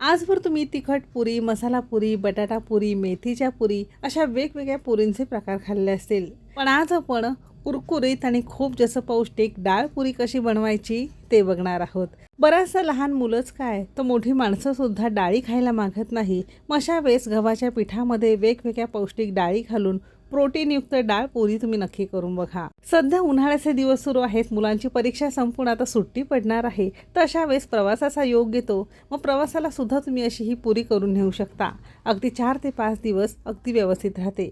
आजवर तुम्ही तिखट पुरी मसाला पुरी बटाटा पुरी मेथीच्या पुरी अशा वेगवेगळ्या पुरींचे प्रकार खाल्ले असतील. पण आज आपण कुरकुरीत आणि खूप जास्त पौष्टिक डाळ पुरी कशी बनवायची ते बघणार आहोत. बराचसा लहान मुलंच काय तर मोठी माणसं सुद्धा डाळी खायला मागत नाही. मग अशा वेळेस गव्हाच्या पिठामध्ये वेगवेगळ्या पौष्टिक डाळी घालून प्रोटीनयुक्त डाळ पोरी तुम्ही नक्की करून बघा. सध्या उन्हाळ्याचे दिवस सुरू आहेत मुलांची परीक्षा संपून आता सुट्टी पडणार आहे. तर अशा वेळेस प्रवासाचा योग येतो मग प्रवासाला सुद्धा तुम्ही अशी ही पुरी करून नेऊ शकता. अगदी चार ते पाच दिवस अगदी व्यवस्थित राहते.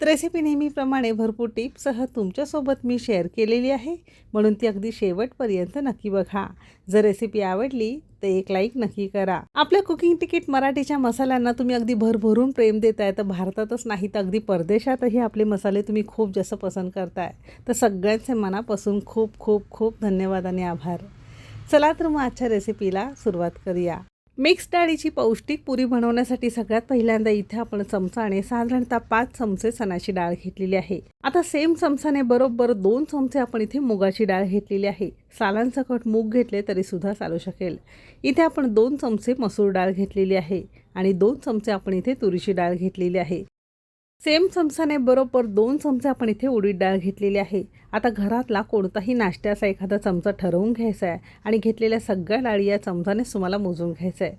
तर रेसिपी नेहमीप्रमाणे भरपूर टिप्ससह तुमच्यासोबत मी शेअर केलेली आहे. म्हणून ती अगदी शेवटपर्यंत नक्की बघा. जर रेसिपी आवडली तर एक लाईक नक्की करा. आपल्या कुकिंग तिकीट मराठीच्या मसाल्यांना तुम्ही अगदी भरभरून प्रेम देताय तर भारतातच नाही तर अगदी परदेशातही आपले मसाले तुम्ही खूप जास्त पसंत करताय. तर सगळ्यांचे मनापासून खूप खूप खूप धन्यवाद आणि आभार. चला तर मग आजच्या रेसिपीला सुरुवात करूया. मिक्स डाळीची पौष्टिक पुरी बनवण्यासाठी सगळ्यात पहिल्यांदा इथे आपण चमचाने साधारणतः पाच चमचे चणाची डाळ घेतलेली आहे. आता सेम चमचाने बरोबर दोन चमचे आपण इथे मुगाची डाळ घेतलेली आहे. सालांसकट मूग घेतले तरी सुद्धा चालू शकेल. इथे आपण दोन चमचे मसूर डाळ घेतलेली आहे आणि दोन चमचे आपण इथे तुरीची डाळ घेतलेली आहे. सेम चमचाने बरोबर दोन चमचे आपण इथे उडीद डाळ घेतलेली आहे. आता घरातला कोणताही नाश्त्याचा एखादा चमचा ठरवून घ्यायचा आहे आणि घेतलेल्या सगळ्या डाळी या चमचानेच तुम्हाला मोजून घ्यायचं आहे.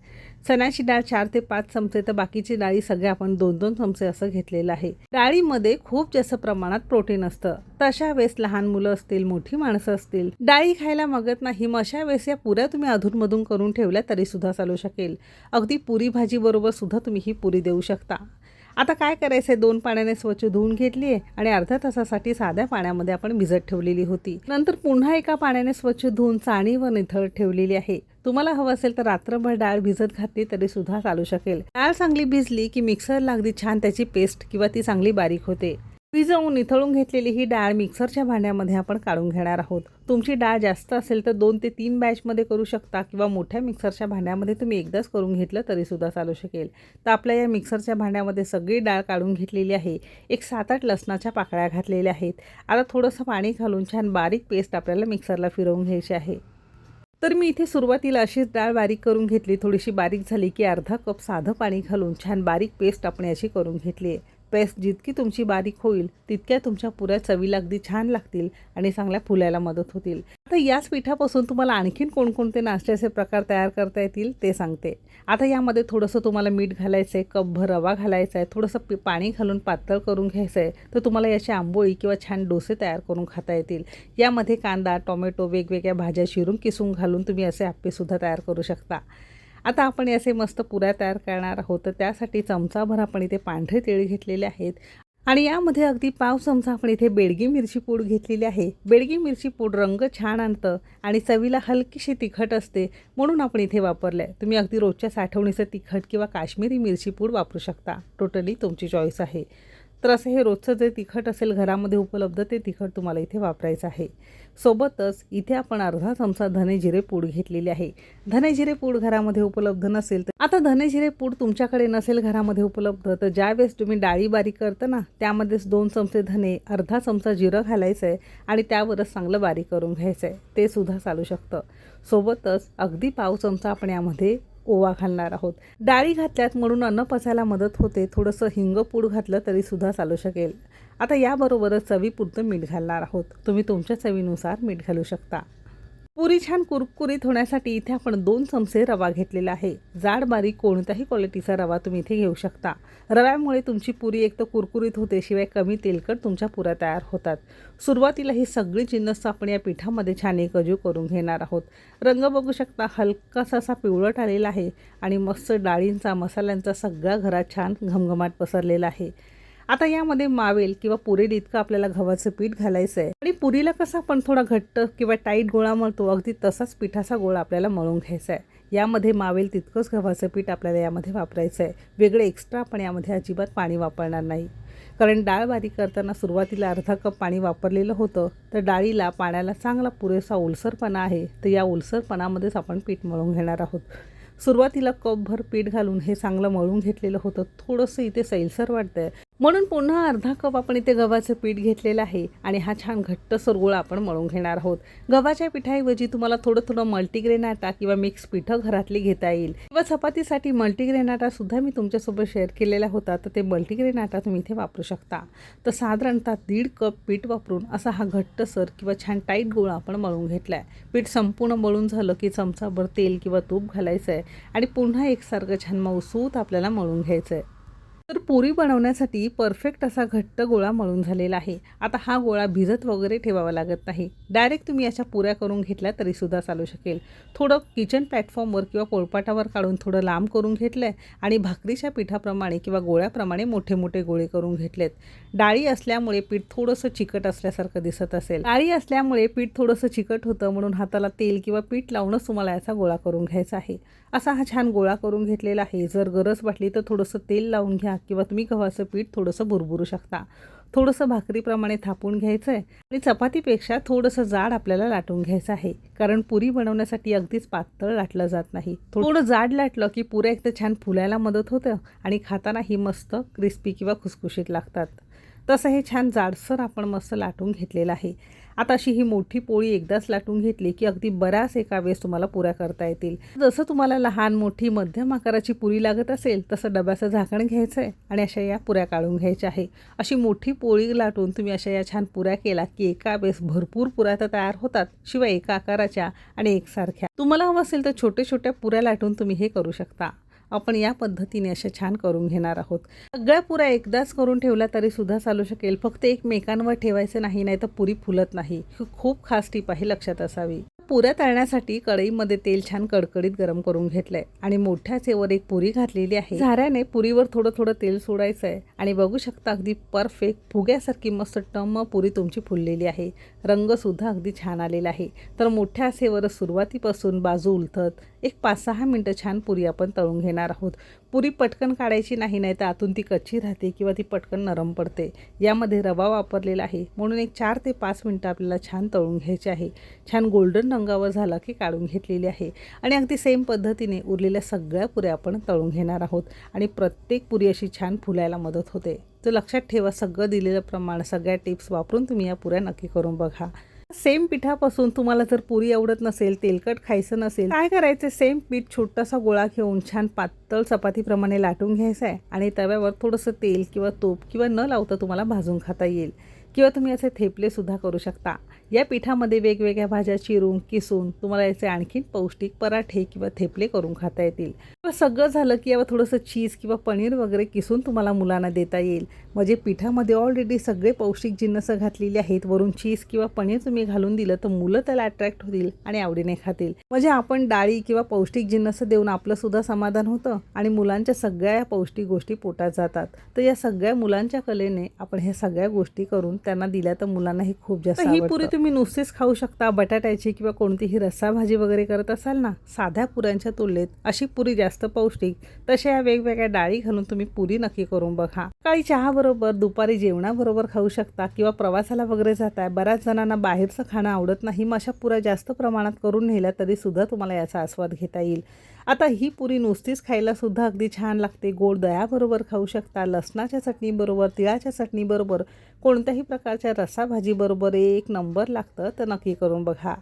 चण्याची डाळ चार ते पाच चमचे तर बाकीची डाळी सगळे आपण दोन दोन चमचे असं घेतलेलं आहे. डाळीमध्ये खूप जास्त प्रमाणात प्रोटीन असतं. तशा वेळेस लहान मुलं असतील मोठी माणसं असतील डाळी खायला मागत नाही मग अशा वेळेस या पुऱ्या तुम्ही अधूनमधून करून ठेवल्या तरी सुद्धा चालू शकेल. अगदी पुरी भाजी बरोबर सुद्धा तुम्ही ही पुरी देऊ शकता. आता काय करायचं आहे दोन पाण्याने स्वच्छ धुवून घेतली आहे आणि अर्ध्या तासासाठी साध्या पाण्यामध्ये आपण भिजत ठेवलेली होती. नंतर पुन्हा एका पाण्याने स्वच्छ धुवून चाणी व निथळ ठेवलेली आहे. तुम्हाला हवं असेल तर रात्रभर डाळ भिजत घातली तरी सुद्धा चालू शकेल. डाळ चांगली भिजली की मिक्सरला अगदी छान त्याची पेस्ट किंवा ती चांगली बारीक होते. भिजवून निथळून घेतलेली ही डाळ मिक्सरच्या भांड्यामध्ये आपण काढून घेणार आहोत. तुमची डाळ जास्त असेल तर दोन ते तीन बॅचमध्ये करू शकता किंवा मोठ्या मिक्सरच्या भांड्यामध्ये तुम्ही एकदाच करून घेतलं तरीसुद्धा चालू शकेल. तर आपल्या या मिक्सरच्या भांड्यामध्ये सगळी डाळ काढून घेतलेली आहे. एक सात आठ लसणाच्या पाकळ्या घातलेल्या आहेत. आता थोडंसं पाणी घालून छान बारीक पेस्ट आपल्याला मिक्सरला फिरवून घ्यायची आहे. तर मी इथे सुरुवातीला अशीच डाळ बारीक करून घेतली. थोडीशी बारीक झाली की अर्धा कप साधं पाणी घालून छान बारीक पेस्ट आपण याची करून घेतली आहे. पेस्ट जितकी तुमची बारीक होईल तितक्या तुमच्या पुऱ्या चवीला अगदी छान लागतील आणि चांगल्या फुलायला मदत होतील. आता याच पिठापासून तुम्हाला आणखीन कोणकोणते नाश्त्याचे प्रकार तयार करता येतील ते सांगते. आता यामध्ये थोडंसं तुम्हाला मीठ घालायचं आहे कपभर रवा घालायचा आहे थोडंसं पी पाणी घालून पातळ करून घ्यायचं आहे तर तुम्हाला याची आंबोळी किंवा छान डोसे तयार करून खाता येतील. यामध्ये कांदा टोमॅटो वेगवेगळ्या भाज्या शिरून किसून घालून तुम्ही असे आप्पेसुद्धा तयार करू शकता. आता आपण असे मस्त पुऱ्या तयार करणार आहोत. तर त्यासाठी चमचाभर आपण इथे पांढरे तेळ घेतलेले आहेत. आणि यामध्ये अगदी पाव चमचा आपण इथे बेडगी मिरची पूड घेतलेली आहे. बेडगी मिरची पूड रंग छान आणतं आणि चवीला हलकीशी तिखट असते म्हणून आपण इथे वापरलं आहे तुम्ही अगदी रोजच्या साठवणीचं तिखट किंवा काश्मीरी मिरची पूड वापरू शकता. टोटली तुमची चॉईस आहे. तर असं हे रोजचं जे तिखट असेल घरामध्ये उपलब्ध ते तिखट तुम्हाला इथे वापरायचं आहे. सोबतच इथे आपण अर्धा चमचा धने जिरे पूड घेतलेली आहे. धने जिरे पूड घरामध्ये उपलब्ध नसेल तर आता धने जिरे पूड तुमच्याकडे नसेल घरामध्ये उपलब्ध तर ज्यावेळेस तुम्ही डाळी बारीक करता ना त्यामध्येच दोन चमचे धने अर्धा चमचा जिरं घालायचं आहे आणि त्यावरच चांगलं बारीक करून घ्यायचं आहे ते सुद्धा चालू शकतं. सोबतच अगदी पाव चमचा आपण यामध्ये ओवा घालणार आहोत. डाळी घातल्यात म्हणून अन्न पचायला मदत होते. थोडंसं हिंग पूड घातलं तरी सुद्धा चालू शकेल. आता याबरोबरच चवीपुरतं मीठ घालणार आहोत. तुम्ही तुमच्या चवीनुसार मीठ घालू शकता. पुरी छान कुरकुरीत होण्यासाठी इथे आपण दोन चमचे रवा घेतलेला आहे. जाड बारीक कोणत्याही क्वालिटीचा रवा तुम्ही इथे घेऊ शकता. रव्यामुळे तुमची पुरी एक तर कुरकुरीत होते शिवाय कमी तेलकट तुमच्या पुऱ्या तयार होतात. सुरुवातीला ही सगळी जिन्नस आपण या पिठामध्ये छान एकजू करून घेणार आहोत. रंग बघू शकता हलकासा असा पिवळट आलेला आहे आणि मस्त डाळींचा मसाल्यांचा सगळा घरात छान घमघमाट पसरलेला आहे. आता यामध्ये मावेल किंवा पुरेल इतकं आपल्याला गव्हाचं पीठ घालायचं आहे आणि पुरीला कसं आपण थोडा घट्ट किंवा टाईट गोळा मळतो अगदी तसाच पिठाचा गोळा आपल्याला मळून घ्यायचा आहे यामध्ये मावेल तितकंच गव्हाचं पीठ आपल्याला यामध्ये वापरायचं आहे वेगळं एक्स्ट्रा आपण यामध्ये अजिबात पाणी वापरणार नाही. कारण डाळ बारीक करताना सुरुवातीला अर्धा कप पाणी वापरलेलं होतं तर डाळीला पाण्याला चांगला पुरेसा ओलसरपणा आहे तर या ओलसरपणामध्येच आपण पीठ मळून घेणार आहोत. सुरुवातीला कपभर पीठ घालून हे चांगलं मळून घेतलेलं होतं. थोडंसं इथे सैलसर वाटतं आहे म्हणून पुन्हा अर्धा कप आपण इथे गव्हाचं पीठ घेतलेलं आहे आणि हा छान घट्ट गोळा आपण मळून घेणार आहोत. गव्हाच्या पिठाऐवजी तुम्हाला थोडं थोडं मल्टीग्रेन आटा किंवा मिक्स पिठं घरातली घेता येईल. किंवा चपातीसाठी मल्टीग्रेन आटा सुद्धा मी तुमच्यासोबत शेअर केलेला होता तर ते मल्टीग्रेन आटा तुम्ही इथे वापरू शकता. तर साधारणतः दीड कप पीठ वापरून असा हा घट्टसर किंवा छान टाईट गोळा आपण मळून घेतला आहे पीठ संपूर्ण मळून झालं की चमचाभर तेल किंवा तूप घालायचं आहे आणि पुन्हा एकसारखं छान मऊसूत आपल्याला मळून घ्यायचं आहे तर पुरी बनवण्यासाठी परफेक्ट असा घट्ट गोळा मळून झालेला आहे. आता हा गोळा भिजत वगैरे ठेवावा लागत नाही. डायरेक्ट तुम्ही अशा पुऱ्या करून घेतल्या तरीसुद्धा चालू शकेल. थोडं किचन प्लॅटफॉर्मवर किंवा पोळपाटावर काढून थोडं लांब करून घेतलं आहे आणि भाकरीच्या पिठाप्रमाणे किंवा गोळ्याप्रमाणे मोठे मोठे गोळे करून घेतलेत. डाळी असल्यामुळे पीठ थोडंसं चिकट असल्यासारखं दिसत असेल. डाळी असल्यामुळे पीठ थोडंसं चिकट होतं म्हणून हाताला तेल किंवा पीठ लावूनच तुम्हाला याचा गोळा करून घ्यायचा आहे. असा हा छान गोळा करून घेतलेला आहे. जर गरज वाटली तर थोडंसं तेल लावून घ्या किंवा तुम्ही गव्हाचं पीठ थोडंसं भुरभुरू शकता. थोडंसं भाकरीप्रमाणे थापून घ्यायचं आहे आणि चपातीपेक्षा थोडंसं जाड आपल्याला लाटून घ्यायचं आहे. कारण पुरी बनवण्यासाठी अगदीच पातळ लाटलं जात नाही. थोडं जाड लाटलं की पुऱ्या एकदा छान फुलायला मदत होतं आणि खातानाही मस्त क्रिस्पी किंवा खुसखुशीत लागतात. तसं हे छान जाडसर आपण मस्त लाटून घेतलेलं आहे. आता अशी ही मोठी पोळी एकदाच लाटून घेतली की अगदी बऱ्याच एका वेळेस तुम्हाला पुऱ्या करता येतील. जसं तुम्हाला लहान मोठी मध्यम आकाराची पुरी लागत असेल तसं डब्याचं झाकण घ्यायचं आहे आणि अशा या पुऱ्या काढून घ्यायच्या आहे. अशी मोठी पोळी लाटून तुम्ही अशा या छान पुऱ्या केला की एका वेळेस भरपूर पुऱ्या तर तयार होतात शिवाय एका आकाराच्या आणि एकसारख्या. तुम्हाला हवं असेल तर छोट्या छोट्या पुऱ्या लाटून तुम्ही हे करू शकता. आपण या पद्धतीने अशा छान करून घेणार आहोत. सगळ्या पुऱ्या एकदाच करून ठेवल्या तरी सुद्धा चालू शकेल. फक्त एकमेकांवर ठेवायचं नाही नाही तर पुरी फुलत नाही. खूप खास टीप आहे लक्षात असावी. पुऱ्या तळण्यासाठी कढईमध्ये तेल छान कडकडीत गरम करून घेतलंय आणि मोठ्या चेवर एक पुरी घातलेली आहे. झाऱ्याने पुरीवर थोडं थोडं तेल सोडायचं आहे आणि बघू शकता अगदी परफेक्ट फुग्यासारखी मस्त टम्म पुरी तुमची फुललेली आहे. रंग सुद्धा अगदी छान आलेला आहे. तर मोठ्या सेवर सुरुवातीपासून बाजू उलथत एक पाच सहा मिनटं छान पुरी आपण तळून घेणार आहोत. पुरी पटकन काढायची नाही नाही तर आतून ती कच्ची राहते किंवा ती पटकन नरम पडते. यामध्ये रवा वापरलेला आहे. म्हणून एक चार ते पाच मिनटं आपल्याला छान तळून घ्यायचे आहे. छान गोल्डन रंगावर झाला की काढून घेतलेली आहे. आणि अगदी सेम पद्धतीने उरलेल्या सगळ्या पुऱ्या आपण तळून घेणार आहोत. आणि प्रत्येक पुरी अशी छान फुलायला मदत होते. तर लक्षात ठेवा सगळं दिलेलं प्रमाण सगळ्या टिप्स वापरून तुम्ही या पुऱ्या नक्की करून बघा. सेम पिठापासून तुम्हाला जर पुरी आवडत नसेल तेलकट खायचं नसेल काय करायचं? सेम पीठ छोटासा गोळा घेऊन छान पातळ चपातीप्रमाणे लाटून घ्यायचं आहे आणि तव्यावर थोडंसं तेल किंवा तूप किंवा न लावता तुम्हाला भाजून खाता येईल. किंवा तुम्ही असे थेपले सुद्धा करू शकता. या पिठामध्ये वेगवेगळ्या भाज्या चिरून किसून तुम्हाला याचे आणखीन पौष्टिक पराठे किंवा थेपले करून खाता येतील. सगळं झालं की यावर थोडंसं चीज किंवा पनीर वगैरे किसून तुम्हाला मुलांना देता येईल. म्हणजे पिठामध्ये ऑलरेडी सगळे पौष्टिक जिन्नस घातलेले आहेत. वरून चीज किंवा पनीर तुम्ही घालून दिलं तर मुलं त्याला अट्रॅक्ट होतील आणि आवडीने खातील. म्हणजे आपण डाळी किंवा पौष्टिक जिन्नस देऊन आपलं सुद्धा समाधान होतं आणि मुलांच्या सगळ्या पौष्टिक गोष्टी पोटात जातात. तर या सगळ्या मुलांच्या कलेने आपण ह्या सगळ्या गोष्टी करून त्यांना दिल्या तर मुलांनाही खूप जास्त ही पुरी तुम्ही नुसतेच खाऊ शकता बटाट्याची किंवा कोणतीही रस्सा भाजी वगैरे करत असाल ना साध्या पुऱ्यांच्या तुलनेत अशी पुरी जास्त पौष्टिक तशा या वेगवेगळ्या डाळी घालून तुम्ही पुरी नक्की करून बघा. काळी चहाबरोबर दुपारी जेवणाबरोबर खाऊ शकता किंवा प्रवासाला वगैरे जाताय बऱ्याच जणांना बाहेरचं खाणं आवडत नाही मग अशा पुऱ्या जास्त प्रमाणात करून नेल्या तरी सुद्धा तुम्हाला याचा आस्वाद घेता येईल. आता ही पुरी नुसतीच खायला सुद्धा अगदी छान लागते. गोड दह्याबरोबर खाऊ शकता लसणाच्या चटणीबरोबर तिळाच्या चटणीबरोबर कोणत्याही प्रकारच्या रसाभाजीबरोबर एक नंबर लागतं तर नक्की करून बघा.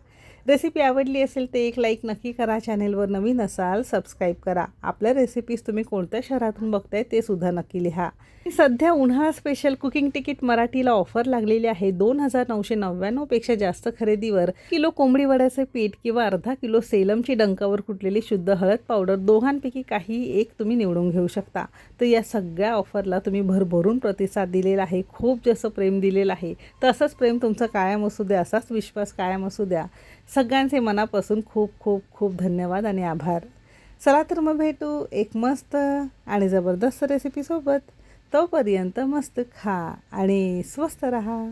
रेसिपी आवडली असेल तर एक लाईक नक्की करा. चॅनेलवर नवीन असाल सबस्क्राईब करा. आपल्या रेसिपीज तुम्ही कोणत्या शहरातून बघताय ते सुद्धा नक्की लिहा. सध्या उन्हाळा स्पेशल कुकिंग तिकीट मराठीला ऑफर लागलेली आहे. दोन हजार नऊशे नव्याण्णवपेक्षा जास्त खरेदीवर किलो कोंबडी वड्याचे पीठ किंवा अर्धा किलो सेलमची डंकावर कुटलेली शुद्ध हळद पावडर दोघांपैकी काही एक तुम्ही निवडून घेऊ शकता. तर या सगळ्या ऑफरला तुम्ही भरभरून प्रतिसाद दिलेला आहे. खूप जास्त प्रेम दिलेलं आहे तसंच प्रेम तुमचं कायम असू द्या असाच विश्वास कायम असू द्या. सगळ्यांचे मनापासून खूप खूप खूप धन्यवाद आणि आभार. चला तर मग भेटू एक मस्त आणि जबरदस्त रेसिपीसोबत तोपर्यंत मस्त खा आणि स्वस्त रहा.